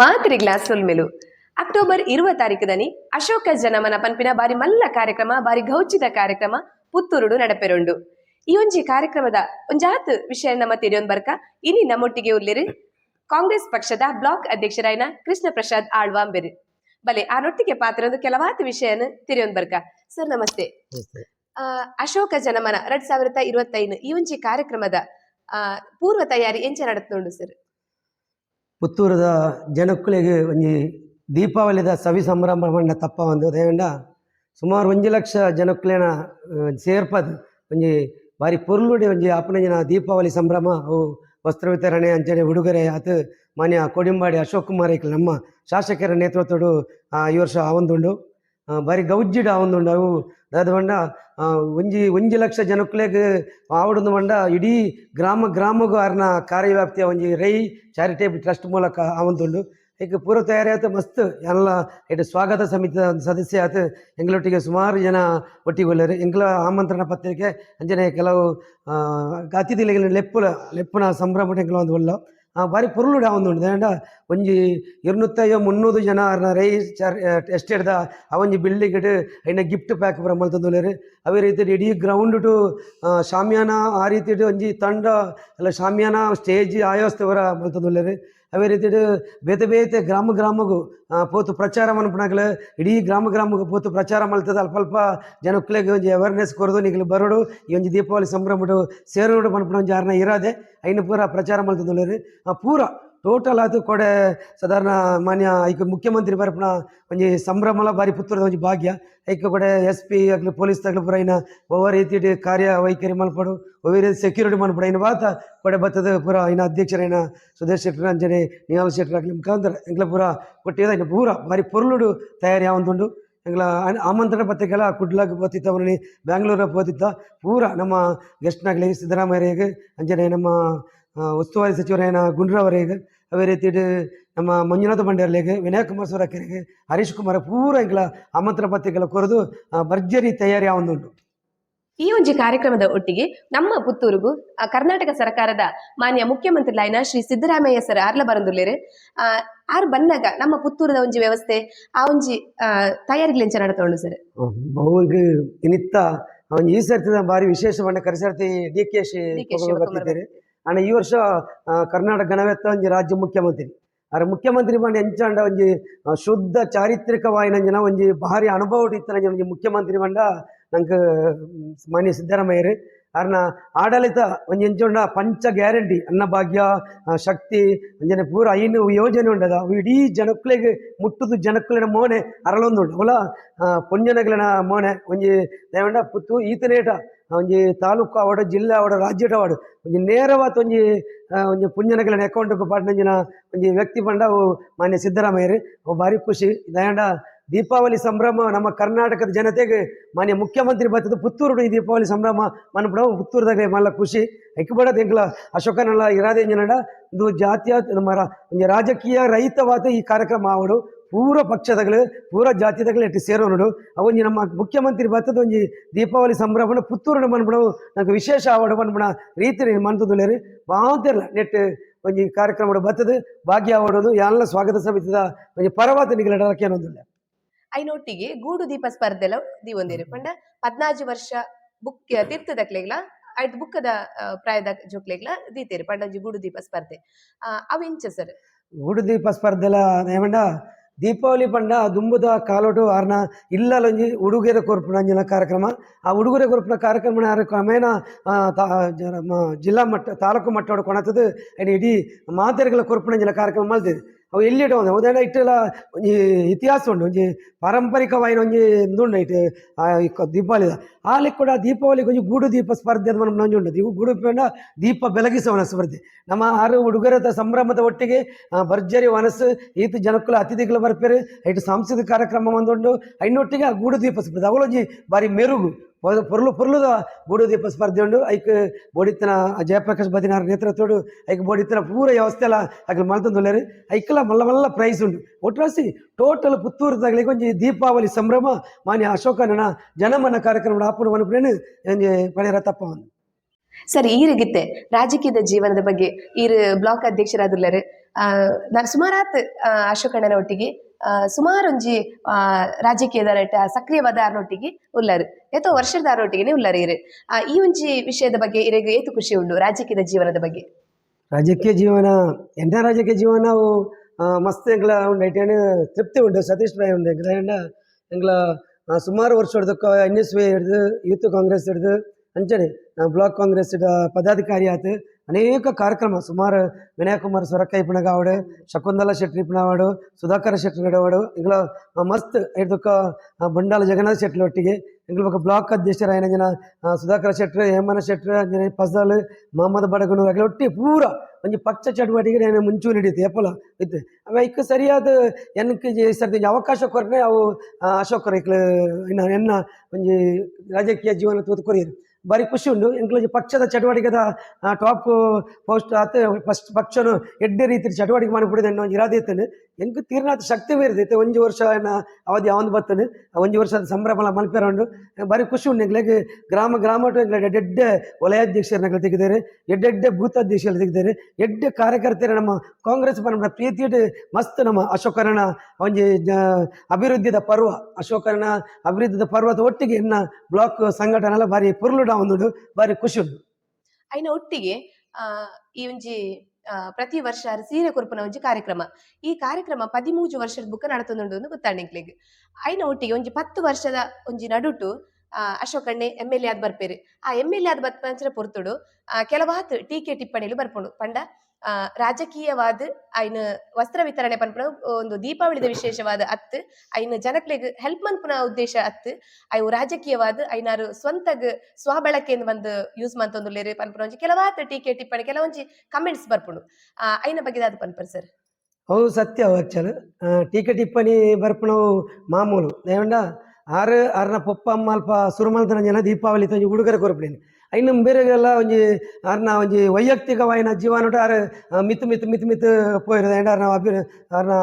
ಮಾತ್ರಿ glass ಮೇಲು. October ಇರುವ ತಾರೀಕದನಿ ಅಶೋಕ ಜನಮನ ಪನ್ಪಿನ ಬಾರಿ ಮಲ್ಲ ಕಾರ್ಯಕ್ರಮ ಬಾರಿ ಗೌಚಿತ ಕಾರ್ಯಕ್ರಮ ಪುತ್ತೂರುಡು ನಡಪೆರುಂಡು. ಈ ಒಂಜಿ ಕಾರ್ಯಕ್ರಮದ ಒಂಜಾತ್ ವಿಷಯ ನಮ್ಮ ತಿರಿಯೊಂದ್ ಬರ್ಕ ಇನಿ ನಮ್ಮೊಟ್ಟಿಗೆ ಉರ್ಲಿರಿ. ಕಾಂಗ್ರೆಸ್ ಪಕ್ಷದ ಬ್ಲಾಕ್ ಅಧ್ಯಕ್ಷರಾಯ್ನ ಕೃಷ್ಣ ಪ್ರಸಾದ್ ಆಳ್ವಾಂಬೆರಿ. ಬಲೆ ಆ ನೊಟ್ಟಿಗೆ ಪಾತ್ರೊಂದು ಕೆಲವಾತ್ ವಿಷಯನ ತಿರಿಯೊಂದ್ ಬರ್ಕ. ಸರ್ ನಮಸ್ತೆ. ಅಶೋಕ ಜನಮನ ಎರಡ್ ಸಾವಿರದ ಇರುವತ್ತೈದು ಈ ಒಂಜಿ ಕಾರ್ಯಕ್ರಮದ ಪೂರ್ವ ತಯಾರಿ ಎಂಚ ನಡತ್ನುಂಡು ಸರ್? ಪುತ್ತೂರದ ಜನಕ್ಕಳಿಗೆ ಒಂಜಿ ದೀಪಾವಳಿದ ಸವಿ ಸಂಭ್ರಮ ತಪ್ಪ ಒಂದು ದೇವೆಂಡ ಸುಮಾರು ಒಂಜಿ ಲಕ್ಷ ಜನಕ್ಕುಲೇನ ಸೇರ್ಪದು ಒಂಜಿ ಬಾರಿ ಪೊರ್ಲುಡೆ ಒಂಜಿ ಆಪನಂಜಿನ ದೀಪಾವಳಿ ಸಂಭ್ರಮ, ಅವು ವಸ್ತ್ರ ವಿತರಣೆ ಅಂಚನೆ ಉಡುಗೊರೆ, ಆತು ಮಾನ್ಯ ಕೊಡಿಂಬಾಡಿ ಅಶೋಕ್ ಕುಮಾರ್ ನಮ್ಮ ಶಾಸಕರ ನೇತೃತ್ವಡು ಈ ವರ್ಷ ಆವೊಂದುಂಡು. ಬಾರಿ ಗೌಜ್ಜಿಡ ಆವೊಂದುಂಡು ಅವು ದಾದ ಪಂಡ ಒಂಜಿ ಒಂಜಿ ಲಕ್ಷ ಜನಕ್ಕುಲೆಗ್ ಆವಡೊಂದು ಪಂಡ ಇಡೀ ಗ್ರಾಮ ಗ್ರಾಮಗೂ ಅರ್ನ ಕಾರ್ಯವ್ಯಾಪ್ತಿಯ ಒಂಜಿ ರೈ ಚಾರಿಟೇಬಲ್ ಟ್ರಸ್ಟ್ ಮೂಲಕ ಆವೊಂದುಂಡು ಈಗ ಪೂರ್ವ ತಯಾರಿ ಆಯ್ತು ಮಸ್ತ್, ಎಲ್ಲ ಇಟ್ಟು ಸ್ವಾಗತ ಸಮಿತಿ ಸದಸ್ಯ ಆಯ್ತು ಎಂಗಳೊಟ್ಟಿಗೆ ಸುಮಾರು ಜನ ಒಟ್ಟಿಗೆ ಒಳ್ಳೆಯರು ಎಂಗಳ ಆಮಂತ್ರಣ ಪತ್ರಿಕೆ ಅಂಜನೆ ಕೆಲವು ಅತಿಥಿಗಳಿಗೆ ಲೆಪ್ಪುಲ, ಲೆಪ್ಪುನ ಸಂಭ್ರಮ ಎಂಗಳ ಒಂದು ಒಳ್ಳೆ ಬಾರಿ ಪೊರ್ಲುಡ ಒಂದು ಉಂಟು? ಒಂಜಿ ಇರ್ನುತ್ತಯ್ಯೋ ಮುನ್ನೂರು ಜನ ರೈ ಎಸ್ಟೇಟ್ದ ಅವೊಂಜಿ ಬಿಲ್ಡಿಂಗ್ ಐನ ಗಿಫ್ಟ್ ಪ್ಯಾಕ್ ಬರ ಮಲ್ತೊಂದುಲ್ಲೆರ್ ಅವೇ ರೀತಿ ಇಡೀ ಗ್ರೌಂಡ್ ಟು ಶಾಮಿಯಾನ ಆ ರೀತಿ ಒಂಜಿ ತಂಡ, ಅಲ್ಲ ಶಾಮಿಯಾನ ಸ್ಟೇಜ್ ಆಯೋಸ್ತೆ ಬರ ಮಲ್ತಂದೊಲೆರು ಅವೇ ರೀತಿ ಬೇತೆ ಬೇತೆ ಗ್ರಾಮ ಗ್ರಾಮಗೂ ಪೋತು ಪ್ರಚಾರ ಮನ್ಪಣಗಳು ಇಡೀ ಗ್ರಾಮ ಗ್ರಾಮಗೂ ಪೋತು ಪ್ರಚಾರ ಮಾಡ್ತದೆ. ಅಲ್ಪ ಅಲ್ಪ ಜನಕ್ಕಳಿಗೆ ಒಂಜಿ ಅವೇರ್ನೆಸ್ ಕೊರದು ನೀಗಲು ಬರೋಡು, ಈ ಒಂದು ದೀಪಾವಳಿ ಸಂಭ್ರಮಡು ಸೇರೋಡು ಮನ್ಪಣ ಒಂಜಿ ಯಾರನ್ನ ಇರಾದೆ. ಐನು ಪೂರ ಪ್ರಚಾರ ಮಲ್ತದೊಲೆರು ಪೂರ ಟೋಟಲ್ ಅದು ಕೊಡೆ ಸಾಧಾರಣ ಮಾನ್ಯ ಐಕ ಮುಖ್ಯಮಂತ್ರಿ ಬರಪಣ ಒಂಜಿ ಸಂಭ್ರಮಲ ಬಾರಿ ಪುತ್ತೂರದ ಒಂಜಿ ಭಾಗ್ಯ. ಐಕ ಕೊಡೆ ಎಸ್ ಪಿ ಆಗಲಿ ಪೊಲೀಸ್ ತಗ್ಲು ಪೂರ ಇನ್ನ ಒವ್ವ ರೀತಿ ಕಾರ್ಯ ವೈಖರಿ ಮಲ್ಪಡು ರೀತಿ ಸೆಕ್ಯೂರಿಟಿ ಮಲ್ಪಡು. ಇನ್ನು ಬಾತ ಕೊಡೆ ಬತ್ತದ ಪೂರ ಇನ್ನು ಅಧ್ಯಕ್ಷರೈನ ಸುದೇಶ್ ಶೆಟ್ಟರ್ ಅಂಜನೆ ನಿಯಾಲ್ ಶೆಟ್ಟರ್ ಆಗಲಿ ಮುಖಾಂತರ ಎಂಗ್ಲ ಪೂರ ಕೊಟ್ಟಿದ ಇನ್ನು ಪೂರ ಬಾರಿ ಪೊರ್ಲುಡು ತಯಾರಿ ಆವಂದುಂಡು. ಎಂಗ್ಲ ಆಮಂತ್ರಣ ಪತ್ರಿಕೆಲ್ಲ ಕುಡ್ಲಾಗ ಬೋತಿತ್ತ ಅವನಿ ಬ್ಯಾಂಗ್ಳೂರ ಬೋತಿತ್ತ ಪೂರ ನಮ್ಮ ಗೆಸ್ಟ್ನಾಗಲಿ ಸಿದ್ದರಾಮಯ್ಯಗೆ ಅಂಜನೆ ನಮ್ಮ ಉಸ್ತುವಾರಿ ಸಚಿವರೇನ ಗುಂಡ್ರವರೆಗೆ ಅವೇ ರೀತಿ ನಮ್ಮ ಮಂಜುನಾಥ ಬಂಡೇರ್ಲೆಗೆ ವಿನಾಯಕ್ ಕುಮಾರ್ ಸೋರಕೆರೆಗೆ ಹರೀಶ್ ಕುಮಾರ್ ಪೂರ ಎಂಗ್ಲ ಆಮಂತ್ರಣ ಪತ್ರಿಕೆಲ ಕೊರೆದು ಭರ್ಜರಿ ತಯಾರಿ ಆವೊಂದುಂಡು ಈ ಒಂಜಿ ಕಾರ್ಯಕ್ರಮದ ಒಟ್ಟಿಗೆ ನಮ್ಮ ಪುತ್ತೂರುಗು ಕರ್ನಾಟಕ ಸರ್ಕಾರದ ಮಾನ್ಯ ಮುಖ್ಯಮಂತ್ರಿಲಾಯ್ನ ಶ್ರೀ ಸಿದ್ದರಾಮಯ್ಯ ಸರ್ ಆರ್ಲ ಬರಂದುಲ್ಲೇರು. ಆರು ಬಂದಾಗ ನಮ್ಮ ಪುತ್ತೂರದ ಒಂಜಿ ವ್ಯವಸ್ಥೆ ಆ ಒಂಜಿ ತಯಾರಿಗ್ಲೆಂಚ ನಡತೊಂಡು ಸರ್? ಬಹುಗ ಅವನ್ ಈ ಸರ್ತಿದ ಬಾರಿ ವಿಶೇಷ ಕರೆಸರ್ತಿ ಕರಿಸರ್ತಿ ಡಿ ಕೆ ಶಿ ಡಿ ಕೆ ಶಿವಕುಮಾರ್ ಬರ್ತಿದ್ದೀರಿ ಅಣ್ಣ, ಈ ವರ್ಷ ಕರ್ನಾಟಕ ಗಣವೆತ್ತ ಒಂಜಿ ರಾಜ್ಯ ಮುಖ್ಯಮಂತ್ರಿ. ಅರ ಮುಖ್ಯಮಂತ್ರಿ ಬಂಡ ಎಂಚಾಂಡ ಒಂಜಿ ಶುದ್ಧ ಚಾರಿತ್ರಿಕವಾಯಿನಂಜನ ಒಂಜಿ ಭಾರಿ ಅನುಭವ ಇತ್ತನಂಜ ಒಂಜಿ ಮುಖ್ಯಮಂತ್ರಿ ಮಂಡ ನಂಗೆ ಮಾನ್ಯ ಸಿದ್ದರಾಮಯ್ಯರು ಅರ್ನ ಆಡಳಿತ ಒಂಜಿ ಪಂಚ ಗ್ಯಾರಂಟಿ, ಅನ್ನಭಾಗ್ಯ ಶಕ್ತಿ, ಅಂಜನೆ ಪೂರ ಐನು ಯೋಜನೆ ಉಂಡದ ಇಡೀ ಜನಕ್ಕಳಿಗೆ ಮುಟ್ಟುದು ಜನಕ್ಕಳಿನ ಮೋನೆ ಅರಳೊಂದುಂಡು ಅವಲ ಪೊಂಜನಗಳನ ಮೋನೆ ಒಂಜಿ ದೇವಂಡ ಪುತ್ತು ಈತನೇಟ ಒಂಜಿ ತಾಲೂಕು ಆವಡ ಜಿಲ್ಲೆ ಆವಡ ರಾಜ್ಯದ ಆವಡು ಒಂಜಿ ನೇರವಾದ ಒಂಜಿ ಒಂಜಿ ಪುಂಜನಗಳನ ಅಕೌಂಟ್ಗೆ ಪಾಟ್ನಂಜಿನ ಒಂಜಿ ವ್ಯಕ್ತಿ ಪಂಡ ಮಾನ್ಯ ಸಿದ್ದರಾಮಯ್ಯರು. ಭಾರಿ ಖುಷಿ. ದಯಂಡ ದೀಪಾವಳಿ ಸಂಭ್ರಮ ನಮ್ಮ ಕರ್ನಾಟಕದ ಜನತೆಗೆ ಮಾನ್ಯ ಮುಖ್ಯಮಂತ್ರಿ ಬರ್ತದೆ ಪುತ್ತೂರು ಈ ದೀಪಾವಳಿ ಸಂಭ್ರಮ. ಮನ್ಪಡ ಪುತ್ತೂರದಾಗ ಮಲ್ಲ ಖುಷಿ. ಐಕ್ಯಪಡದ ಎಂಕ್ಲ ಅಶೋಕನಲ್ಲ, ಇರಾದೆ ಜನಡ ಇದು ಜಾತಿಯ ನಮ್ಮ ರಾಜಕೀಯ ರಹಿತವಾದ ಈ ಕಾರ್ಯಕ್ರಮ ಆವಡು ಪೂರ ಪಕ್ಷದಗಳು ಪೂರ ಜಾತಿದಗಳು ಎಟ್ಟು ಸೇರೋನಡು ಅವೊಂಜಿ ನಮ್ಮ ಮುಖ್ಯಮಂತ್ರಿ ಬರ್ತದ ಒಂಜಿ ದೀಪಾವಳಿ ಸಂಭ್ರಮನ ಪುತ್ತೂರಿನ ಮನ್ಪಣ ನಂಗೆ ವಿಶೇಷ ಆವಡು ಮನ್ಪಣ ರೀತಿ ಮನ್ತುದುಲೇರಿ ಮಾತಿರಲ್ಲ ನೆಟ್ ಒಂಜಿ ಕಾರ್ಯಕ್ರಮ ಬರ್ತದೆ, ಭಾಗ್ಯ ಆವಡೋದು ಎಲ್ಲ ಸ್ವಾಗತ ಸಮಿತಿದ ಒಂಜಿ ಪರವಾದ ನಿಗಲಡಕ್ಕೆ ಅನ್ನೋದಿಲ್ಲ ಐನೊಟ್ಟಿಗೆ ಗೂಡು ದೀಪ ಸ್ಪರ್ಧೆಲ ದೀವೊಂದಿರು ಪಂಡ ಪದ್ನಾಜು ವರ್ಷ ಬುಕ್ ತೀರ್ಥದಕ್ಲೆಗ್ಲ ಐದು ಬುಕ್ಕದ ಪ್ರಾಯದ ಜೋಕ್ಲೆಗ್ಲ ದೀತೇರು ಪಂಡ ಒಂಜಿ ಗೂಡು ದೀಪ ಸ್ಪರ್ಧೆ. ಅವು ಇಂಚ ಸರ್? ಗೂಡು ದೀಪ ಸ್ಪರ್ಧೆಲ ಏಮಂಡ ದೀಪಾವಳಿ ಪಂಡ ದುಂಬುದ ಕಾಲೋಟು ಆರ್ನ ಇಲ್ಲಲೊಂಜಿ ಉಡುಗೆರೆ ಕೊರ್ಪುನಂಜಿನ ಕಾರ್ಯಕ್ರಮ. ಆ ಉಡುಗೊರೆ ಕೊರ್ಪುನ ಕಾರ್ಯಕ್ರಮ ಕ್ರಮೇಣ ಜಿಲ್ಲಾ ಮಟ್ಟ ತಾಲೂಕು ಮಟ್ಟೋಡು ಕೊಣತದು ಅಡಿ ಇಡೀ ಮಾತೆರೆಗಳ ಕೊರ್ಪುನಂಜಿನ ಕಾರ್ಯಕ್ರಮ ಮಲ್ತಿದೆ ಅವು ಎಲ್ಲಿಟ್ಟು ಒಂದು ಉದಾಹರಣೆ ಇಟ್ಟೆಲ್ಲ ಒಂಜಿ ಇತಿಹಾಸ ಉಂಡು ಒಂಜಿ ಪಾರಂಪರಿಕವಾಯಿನ ಒಂಜಿ ಇಂದುಂಡು ಇಟ್ಟು ದೀಪಾವಳಿದ ಆಲಿ ಕೂಡ ದೀಪಾವಳಿ ಒಂಜಿ ಗೂಡು ದೀಪ ಸ್ಪರ್ಧೆ ಅಂತ ನಮ್ಮ ನಂಜು ಉಂಟು. ಗೂಡು ಪಂಡ ದೀಪ ಬೆಳಗಿಸುವ ಸ್ಪರ್ಧೆ. ನಮ್ಮ ಆರು ಉಡುಗೊರೆದ ಸಂಭ್ರಮದ ಒಟ್ಟಿಗೆ ಭರ್ಜರಿ ವನಸ್ಸು ಈತ ಜನಕ್ಕುಲ ಅತಿಥಿಗಳು ಬರ್ಪೇರು. ಐಟು ಸಾಂಸ್ಕೃತಿಕ ಕಾರ್ಯಕ್ರಮ ಒಂದುಂಡು ಐನೊಟ್ಟಿಗೆ ಆ ಗೂಡು ದೀಪ ಸ್ಪರ್ಧೆ. ಅವಳೊಂಜಿ ಬಾರಿ ಮೆರುಗು. ಪೊರ್ಲುದ ಗೂಡು ದೀಪ ಸ್ಪರ್ಧೆ ಉಂಡು ಐಕ್ ಬೋಡಿತ್ತನ ಜಯಪ್ರಕಾಶ್ ಬದಿನಾರ್ ನೇತೃತ್ವಡು ಐಕ್ ಬೋಡಿತ್ತನ ಪೂರ ವ್ಯವಸ್ಥೆ ಎಲ್ಲ ಅಗ್ಲು ಮಲ್ತಂದುಲ್ಲೇರು ಐಕ್ಲ ಮಲ್ಲ ಮಲ್ಲ ಪ್ರೈಸ್ ಉಂಡು ಒಟ್ರಾಸಿ ಟೋಟಲ್ ಪುತ್ತೂರದಾಗಲಿಗೆ ಒಂಜಿ ದೀಪಾವಳಿ ಸಂಭ್ರಮ, ಮಾನ್ಯ ಅಶೋಕನ ಜನಮನ ಕಾರ್ಯಕ್ರಮ ಆಪುಡು ಒಂಜಿ ಪಡೆಯರ ತಪ್ಪ ಒಂದು. ಸರಿ ಈರಿಗಿತ್ತೆ ರಾಜಕೀಯದ ಜೀವನದ ಬಗ್ಗೆ ಈರು ಬ್ಲಾಕ್ ಅಧ್ಯಕ್ಷರಾದುಲ್ಲರು ನಾನು ಸುಮಾರಾತ್ ಅಶೋಕಣ್ಣನ ಒಟ್ಟಿಗೆ ಆ, ಸುಮಾರು ಒಂಜಿ ಆ, ರಾಜಕೀಯದ ನೆಟ್ಟ ಸಕ್ರಿಯವಾದ ಆರ್ನೊಟ್ಟಿಗೆ ಉಳ್ಳಾರು ಏತೋ ವರ್ಷದ ಆರ್ನೊಟ್ಟಿಗೆ ಉಳ್ಳಾರು ಇರು ಈ ಒಂಜಿ ವಿಷಯದ ಬಗ್ಗೆ ಇರೆಗ್ ಏತು ಖುಷಿ ಉಂಡು ರಾಜಕೀಯದ ಜೀವನದ ಬಗ್ಗೆ? ರಾಜಕೀಯ ಜೀವನ ಎಂಥ ರಾಜಕೀಯ ಜೀವನ ಅವು ಆ, ಮಸ್ತ್ ಎಂಗ್ಲ ಉಂಡು ಐಟೇನು ತೃಪ್ತಿ ಉಂಡು ಸತೀಶ್ ಭಾಯ್ ಉಂಡು ಎಂಗ್ಲ. ಎಂಡ ಎಂಗ್ಲ ಸುಮಾರು ವರ್ಷ ಹಿಡ್ದು ಎನ್ ಯೂತ್ ಕಾಂಗ್ರೆಸ್ ಹಿಡ್ದು ಅಂಚನೆ ಬ್ಲಾಕ್ ಕಾಂಗ್ರೆಸ್ ಪದಾಧಿಕಾರಿ ಆತು. ಅನೇಕ ಕಾರ್ಯಕ್ರಮ. ಸುಮಾರು ವಿನಯ ಕುಮಾರ್ ಸೊರಕ್ಕ ಇಪ್ಪಣಗ ಆವಡು ಶಕುಂತಲ ಶೆಟ್ಟಿ ಇಪ್ಪಣವಾಡು ಸುಧಾಕರ ಶೆಟ್ಟಿ ಗಡವಾಡು ಇಂಗ್ಲ ಮಸ್ತ್ ಇದಕ್ಕ ಬಂಡಾಲ ಜಗನ್ನಾಥ ಶೆಟ್ಟಿ ಒಟ್ಟಿಗೆ ಇಂಗ್ಲ ಬ್ಲಾಕ್ ಅಧ್ಯಕ್ಷರ ಆಯ್ನ ಜನ ಸುಧಾಕರ ಶೆಟ್ಟರು ಹೇಮನ ಶೆಟ್ಟರು ಅಂಜನ ಫಜಲ್ ಮೊಹಮ್ಮದ್ ಬಡಗನು ಅಗ್ಲ ಒಟ್ಟಿ ಪೂರ ಒಂದು ಪಕ್ಷ ಚಟುವಟಿಕೆ ನಾನು ಮುಂಚೂಣಿ ಹಿಡಿತು ಎಪ್ಪಲ ಇತ್ತು. ಅವ ಇಕ್ಕ ಸರಿಯಾದ ಎನ್ ಜೆ- ಸರ್ತಿ ಅವಕಾಶ ಕೊರನೆ ಅವು ಅಶೋಕರ ಇನ್ನ, ಎನ್ನ ಒಂಜಿ ರಾಜಕೀಯ ಜೀವನ ತೂತು ಕೊರಿಯರು ಬಾರಿ ಖುಷಿ ಉಂಡು ಎಂಕ್ಲ ಒಂಜಿ ಪಕ್ಷದ ಚಟುವಟಿಕೆದ ಟಾಪ್ ಪೋಸ್ಟ್ ಆತ ಫಸ್ಟ್ ಪಕ್ಷನು ಎಡ್ಡೆ ರೀತಿ ಚಟುವಟಿಕೆ ಮಾಡಿಬಿಡಿದೆ ಅನ್ನೋ ಒಂಜಿ ಇತ್ತನು ತೀರ್ನಾಥ ಶಕ್ತಿ ಬೇರಿದೈತೆ ಒಂಜಿ ವರ್ಷ ಅವಧಿ ಅವನ್ ಬತ್ತನು ಒಂದು ಒಂಜಿ ವರ್ಷದ ಸಂಭ್ರಮ ಮಲ್ಪಿರೋಂಡು. ಬಾರಿ ಖುಷಿ ಉಂಡು ಎಂಗ್ಲೆಗ್ ಗ್ರಾಮ ಗ್ರಾಮ ಟು ಎಂಗ್ಲ ಎಡ್ಡೆ ವಲಯಾಧ್ಯಕ್ಷರನ್ನ ತೆಗೆದಾರೆ ಎಡ್ಡೆಡ್ಡೆ ಬೂತಾಧ್ಯಕ್ಷರು ತೆಗೆದಾರೆ ಎಡ್ಡೆ ಕಾರ್ಯಕರ್ತರು ನಮ್ಮ ಕಾಂಗ್ರೆಸ್ ನಮ್ಮ ಪ್ರೀತಿ ಮಸ್ತ್ ನಮ್ಮ ಅಶೋಕರಣ, ಒಂಜಿ ಅಭಿವೃದ್ಧಿದ ಪರ್ವ. ಅಶೋಕರಣ, ಅಭಿವೃದ್ಧಿದ ಪರ್ವದ ಒಟ್ಟಿಗೆ ಇನ್ನ ಬ್ಲಾಕ್ ಸಂಘಟನೆ ಎಲ್ಲ ಬಾರಿ ಪುರ್ಲುಡ ಒಂದು ಬಾರಿ ಖುಷಿ ಉಂಟು. ಅಯ್ಯ ಒಟ್ಟಿಗೆ ಈ ಒಂಜಿ ಪ್ರತಿ ವರ್ಷ ಸೀರೆ ಕೊರ್ಪುನ ಒಂಜಿ ಕಾರ್ಯಕ್ರಮ. ಈ ಕಾರ್ಯಕ್ರಮ ಪದಿಮೂಜು ವರ್ಷದ ಬುಕ್ಕ ನಡತೊಂದುಂಡು ಎಂದು ಗೊತ್ತಾಂಡಿಕ್ಲೆಗ್ ಐನ ಒಟ್ಟಿಗೆ ಒಂಜಿ ಪತ್ತು ವರ್ಷದ ಒಂಜಿ ನಡುಟು ಅಶೋಕಣ್ಣೆ ಎಂ ಎಲ್ ಎ ಆದ್ ಬರ್ಪೇರು. ಆ ಎಂ ಎಲ್ ಎ ಆದ್ ಬರ್ಪಂಚರ ಪೊರ್ತುಡು ಕೆಲವಾತ್ ಟೀಕೆ ಟಿಪ್ಪಣಿಲು ಬರ್ಪುಂಡು. ಪಂಡ ರಾಜಕೀಯವಾದ ಐನ ವಸ್ತ್ರ ವಿತರಣೆ ಪನ್ಪುನ ಒಂದು ದೀಪಾವಳಿದ ವಿಶೇಷವಾದ ಅತ್ತು, ಐನ ಜನಕ್ಲೆಗ್ ಹೆಲ್ಪ್ ಮನ್ಪುನ ಉದ್ದೇಶ ಅತ್ತು, ಅವು ರಾಜಕೀಯವಾದ ಐನಾರು ಸ್ವಂತಗ್ ಸ್ವಬಳಕೆಯಿಂದ ಬಂದು ಯೂಸ್ ಮಂತೊಂದುಲ್ಲೇರು ಪನ್ಪುನ ಒಂಜಿ ಕೆಲವಾದ ಟೀಕೆ, ಟಿಪ್ಪಣಿ, ಕೆಲವೊಂಜಿ ಕಮೆಂಟ್ಸ್ ಬರ್ಪುಂಡು. ಐನ ಬಗ್ಗೆ ಅದು ಪನ್ಪರ್ ಸರ್? ಅವು ಸತ್ಯ ಆ್ಯಕ್ಚುಲ್ ಟೀಕೆ, ಟಿಪ್ಪಣಿ ಬರ್ಪುಣವು ಮಾಮೂಲು. ದೇವಂಡ ಆರು, ಆರ್ನ ಪೊಪ್ಪ, ಅಮ್ಮ, ಅಲ್ಪ ಸುರುಮಲ್ತನ ಜನ ದೀಪಾವಳಿ ತಂಜಿ ಉಡುಗೊರೆ ಕೊರಪಡೇನು. ಐನು ಬೇರೆಗೆಲ್ಲ ಒಂಜಿ ಅರ್ನ ಒಂಜಿ ವೈಯಕ್ತಿಕವಾಯಿನ ಜೀವನ ಆರು ಆ, ಮಿತ್ ಮಿತ್ ಮಿತ್ ಮಿತ್ ಆರ್ನ ಅಭಿ ಅರ್ನ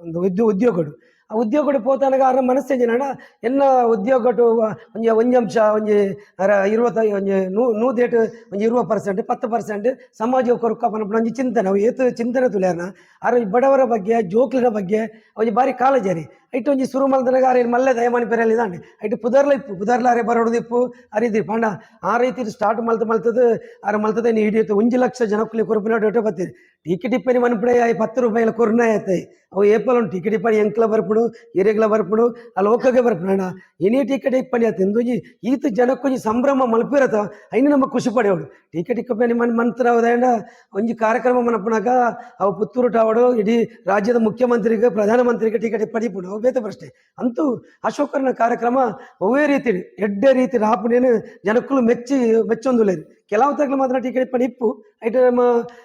ಒಂದು ಉದ್ಯೋ ಉದ್ಯೋಗಡು ಆ ಉದ್ಯೋಗಡು ಪೋತಾನಾಗ ಆರ್ನ ಮನಸ್ಸೇಜಿನಡ ಎನ್ನ ಉದ್ಯೋಗಟ್ಟು ಒಂಜಿ ಒಂಜಿ ಅಂಶ ಒಂಜಿ ಅರ ಇರುವತ್ತ, ಒಂಜಿ ನೂ ನೂದೇಟ್ ಒಂಜಿ ಇರುವ ಪರ್ಸೆಂಟ್, ಪತ್ತು ಪರ್ಸೆಂಟ್ ಸಮಾಜ ಕೊರಕ ಪನಪನ ಒಂಜಿ ಚಿಂತನೆ, ಅವು ಏತು ಚಿಂತನೆ ತುಲ್ಯಾರ್ನ ಆರ ಈ ಬಡವರ ಬಗ್ಗೆ ಜೋಕ್ಲಿನ ಬಗ್ಗೆ ಒಂಜಿ ಬಾರಿ ಕಾಳಜಿ ಐಟು ಒಂಜಿ ಸುರು ಮಲ್ದನಾಗ ಆರೆ ಮಲ್ಲೆ ದಯಮಾನಿ ಪೆರಲ್ಲಿ ಇದಾಂಡೆ ಐಟು ಪುದರ್ಲ ಇಪ್ಪು ಪುದರ್ಲ ಅರೆ ಬರೋದು ಇಪ್ಪು ಆ ರೀತಿ ಪಂಡ, ಆ ರೀತಿ ಸ್ಟಾರ್ಟ್ ಮಲ್ತ ಮಲ್ತದ, ಆರ ಮಲ್ತದ ನೀ ಹಿಡಿಯುತ್ತೆ. ಒಂಜಿ ಲಕ್ಷ ಜನಕ್ಕಲಿ ಕೊರಪಿನ ಡೊಟ್ಟೆ ಬತ್ತೀರಿ. ಟಿಕೆಟ್ ಇಪ್ಪನಿ ಮನ್ಪಡೆ ಪತ್ತು ರೂಪಾಯಿಲ ಕೊರ್ನ ಆಯ್ತಾಯಿ ಅವು ಏಪಲ್ ಒಂದು ಟಿಕೆಟ್ ಇಪ್ಪನಿ ಎಂಕ್ಲ ಬರ್ಪುಡು ಎರೆಗ್ಲ ಬರ್ಪುಡು ಆ ಲೋಕಗೆ ಬರ್ಪುಡು ಅಣ್ಣ ಎನಿ ಟಿಕೆಟ್ ಇಪ್ಪನಿ ಆತ ಎಂದೊಂಜಿ ಈತ ಜನಕ್ಕೊಂಜಿ ಸಂಭ್ರಮ ಮಲ್ಪಿರತ ಐನು ನಮ್ಮ ಖುಷಿ ಪಡೆಯೋಡು ಟಿಕೆಟ್ ಇಕ್ಕಪ್ಪನಿ ಮನ್ ಮಂತ್ರ ಒಂಜಿ ಕಾರ್ಯಕ್ರಮ ಮನಪಣಾಗ ಅವು ಪುತ್ತೂರು ಟಾವಡು ಇಡೀ ರಾಜ್ಯದ ಮುಖ್ಯಮಂತ್ರಿಗೆ ಪ್ರಧಾನಮಂತ್ರಿಗೆ ಟಿಕೆಟ್ ಪಡಿಪುಡು ಅವು ಬೇತ ಪ್ರಶ್ನೆ ಅಂತೂ ಅಶೋಕರನ ಕಾರ್ಯಕ್ರಮ ಒವೇ ರೀತಿ ಎಡ್ಡೆ ರೀತಿ ರಾಪುಡೇನು ಜನಕ್ಕೂ ಮೆಚ್ಚಿ ಮೆಚ್ಚೊಂದುಲೇರು ಕೆಲವು ಮಾತ್ರ ಟಿಕೆಟ್ ಇಪ್ಪಣಿ ಇಪ್ಪು. ಐಟ್ ನಮ್ಮ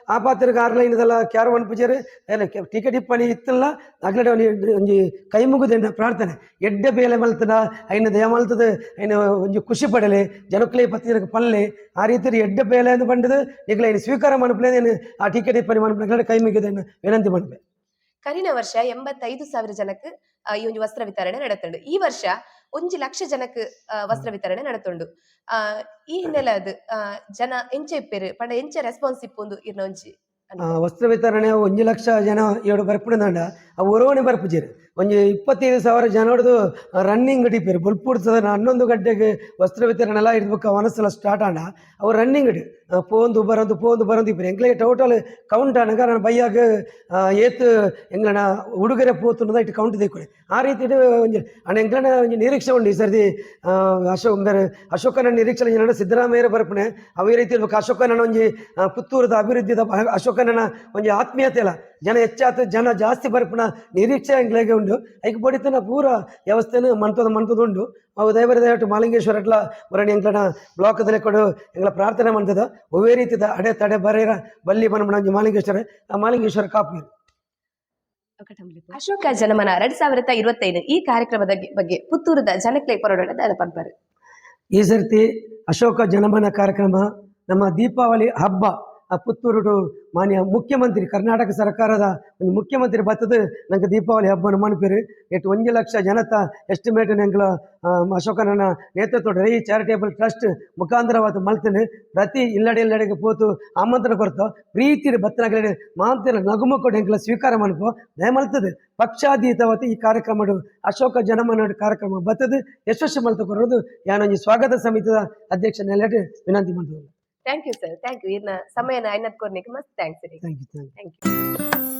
ಆ ಪಾತ್ರೆಗೆ ಆರ್ಲೈನದಲ್ಲ ಕ್ಯಾರ ಪೂಜಾರು ಎಲ್ಲ ಕೆ- ಟಿಕೆಟ್ ಇಪ್ಪಣಿ ಇತ್ತಲ್ಲ ಅಗ್ಲಡೆ ಒಂಜಿ ಕೈ ಮುಗುದೆಂಡ ಪ್ರಾರ್ಥನೆ. ಎಡ್ಡೆ ಬೇಲೆ ಮಲ್ತದ, ಐನ ದಯ ಮಲ್ತದ, ಐನ ಒಂಜಿ ಖುಷಿ ಪಡಲೆ ಜನಕ್ಕಲೇ ಪತ್ತಿರಕ್ಕೆ ಪಲ್ಲೆ. ಆ ರೀತಿ ಎಡ್ಡೆ ಬೇಲೆ ಅಂತ ಬಂಡದು ಈಗಲೇ ಸ್ವೀಕಾರ ಮನ್ಪಲೇನು ಆ ಟಿಕೆಟ್ ಇಪ್ಪಣಿ ಮನ್ಪಲೆ ಕೈ ಮುಗಿದೆಂದು ವಿನಂತಿ ಮನ್ಪೆ ಕರಿನ ವರ್ಷ ಎಂಬತ್ತೈದು ಸಾವಿರ ಜನಕ್ಕೆ ಈ ಒಂಜಿ ವಸ್ತ್ರ ವಿತರಣೆ ನಡೆತಂಡು. ಈ ವರ್ಷ ಒಂಜಿ ಲಕ್ಷ ಜನಕ್ಕೆ ಆ, ವಸ್ತ್ರ ವಿತರಣೆ ನಡೆತುಂಡು ಆ, ಈ ಹಿನ್ನೆಲೆ ಅದು ಆ, ಜನ ಎಂಚ ಇಪ್ಪೇರು ಪಂಡ ಎಂಚ ರೆಸ್ಪಾನ್ಸ್ ಇಪ್ಪುಂದು ಇರ್ನ ಒಂಜಿ ಆ, ವಸ್ತ್ರ ವಿತರಣೆ ಒಂಜಿ ಲಕ್ಷ ಜನ ಏಳು ಬರ್ಪುಣದಂಡ ಆ ಒರವಣೆ ಒಂದು ಇಪ್ಪತ್ತೈದು ಸಾವಿರ ಜನ ಹೊಡೆದು ರನ್ನಿಂಗ್ ಹಿಡಿಪೇರು ಬಲ್ಪುಡ್ಸದ ಹನ್ನೊಂದು ಗಂಟೆಗೆ ವಸ್ತ್ರ ವಿತರಣೆ ಎಲ್ಲ ಇಡ್ಬೇಕು ಮನಸ್ಸೆಲ್ಲ ಸ್ಟಾರ್ಟ್ ಆಂಡ ಅವ್ರು ರನ್ನಿಂಗ್ ಆ, ಪೋಂದು ಬರೋದು ಪೋಂದು ಬರೋದು ಇಬ್ಬರು ಎಂಗ್ಲೇ ಟೋಟಲ್ ಕೌಂಟ್ ಆನಗ ನಾನು ಬೈಯಾಗ ಏತು ಎಂಗ್ಲನ ಉಡುಗೊರೆ ಪೋತುನದ ಇಟ್ಟು ಕೌಂಟ್ ದೇಕೊಡೆ ಆ ರೀತಿ ಒಂದು ಅಣ್ಣ ಎಂಗ್ಲಣ ಒಂಜಿ ನಿರೀಕ್ಷೆ ಉಂಡು ಈ ಸರ್ತಿ. ಅಶೋಕ್ ಬೇರೆ ಅಶೋಕನ ನಿರೀಕ್ಷೆ ನಡ ಸಿದ್ದರಾಮಯ್ಯರ ಬರ್ಪಣೆ. ಈ ರೀತಿ ಇರ್ಬೇಕು. ಅಶೋಕನ ಒಂದು ಪುತ್ತೂರದ ಅಭಿವೃದ್ಧಿದ ಅಶೋಕ ಅಶೋಕನ ಒಂದು ಆತ್ಮೀಯತೆ ಅಲ್ಲ. ಜನ ಹೆಚ್ಚಾತು ಜನ ಜಾಸ್ತಿ ಬರ್ಪಣ ನಿರೀಕ್ಷೆ ಹಂಗ್ಲೇಗೆ ಉಂಡು ಐಕ್ ಬಡಿತನ ಪೂರ ವ್ಯವಸ್ಥೆನ ಮಂತದ ಮಂತದ ಉಂಡು ಅವು ದಯಬರಿ ದಯವಿಟ್ಟು ಮಾಲಿಂಗೇಶ್ವರ ಅಟ್ಲ ಬರಣಿ ಬ್ಲಾಕ್ ಬ್ಲಾಕದಲ್ಲಿ ಕೊಡು ಎಂಗ್ಲ ಪ್ರಾರ್ಥನೆ ಮಂತದ ಒವೇ ರೀತಿದ ಅಡೆ ತಡೆ ಬರೇರ ಬಲ್ಲಿ ಒಂಜಿ ಮಾಲಿಂಗೇಶ್ವರ. ಆ ಮಾಲಿಂಗೇಶ್ವರ ಕಾಪಿ ಅಶೋಕ ಜನಮನ ಎರಡ್ ಸಾವಿರದ ಇರುವತ್ತೈದು ಈ ಕಾರ್ಯಕ್ರಮದ ಬಗ್ಗೆ ಪುತ್ತೂರದ ಜನಕ್ಕೆ ಪರೋಡದ ಈ ಸರ್ತಿ ಅಶೋಕ ಜನಮನ ಕಾರ್ಯಕ್ರಮ ನಮ್ಮ ದೀಪಾವಳಿ ಹಬ್ಬ. ಆ ಪುತ್ತೂರುಡು ಮಾನ್ಯ ಮುಖ್ಯಮಂತ್ರಿ, ಕರ್ನಾಟಕ ಸರ್ಕಾರದ ಒಂದು ಮುಖ್ಯಮಂತ್ರಿ ಬತ್ತದ ನಂಗೆ ದೀಪಾವಳಿ ಹಬ್ಬನ ಮನಪಿರು ಎಟ್ಟು ಒಂದು ಲಕ್ಷ ಜನತ ಎಸ್ಟಿಮೇಟ್ ನಂಗೆ ಅಶೋಕನ ನೇತೃತ್ವದ ರೈ ಚಾರಿಟೇಬಲ್ ಟ್ರಸ್ಟ್ ಮುಖಾಂತರವಾದ ಮಲ್ತನೆ. ಪ್ರತಿ ಇಲ್ಲಡೆ ಇಲ್ಲಡೆಗೆ ಪೋತು ಆಮಂತ್ರಣ ಕೊಡ್ತು ಪ್ರೀತಿ ಬತ್ತನಗಡೆ ಮಾಂತರ ನಗುಮ ಕೊಟ್ಟು ಎಂಕ್ಲ ಸ್ವೀಕಾರ ಮನ್ಪು ದಯ ಮಲ್ತದೆ. ಪಕ್ಷಾತೀತವತ್ತು ಈ ಕಾರ್ಯಕ್ರಮ ಅಶೋಕ ಜನಮನ ಕಾರ್ಯಕ್ರಮ ಬತ್ತದ ಯಶಸ್ವಿ ಮಲ್ತ ಕೊರೋದು ಯಾನೊಂದು ಸ್ವಾಗತ ಸಮಿತಿಯ ಅಧ್ಯಕ್ಷ ನೆಲೆಟ್ ವಿನಂತಿ ಮಾಡ್ತೇವೆ thank you sir thank you ಇನ್ನ ಸಮಯನ ಐನತ್ ಕೊರ್ನಿಕ್ಕೆ ಮಸ್ತ್ ಥ್ಯಾಂಕ್ಸ್ ರೀ thank you thank you thank you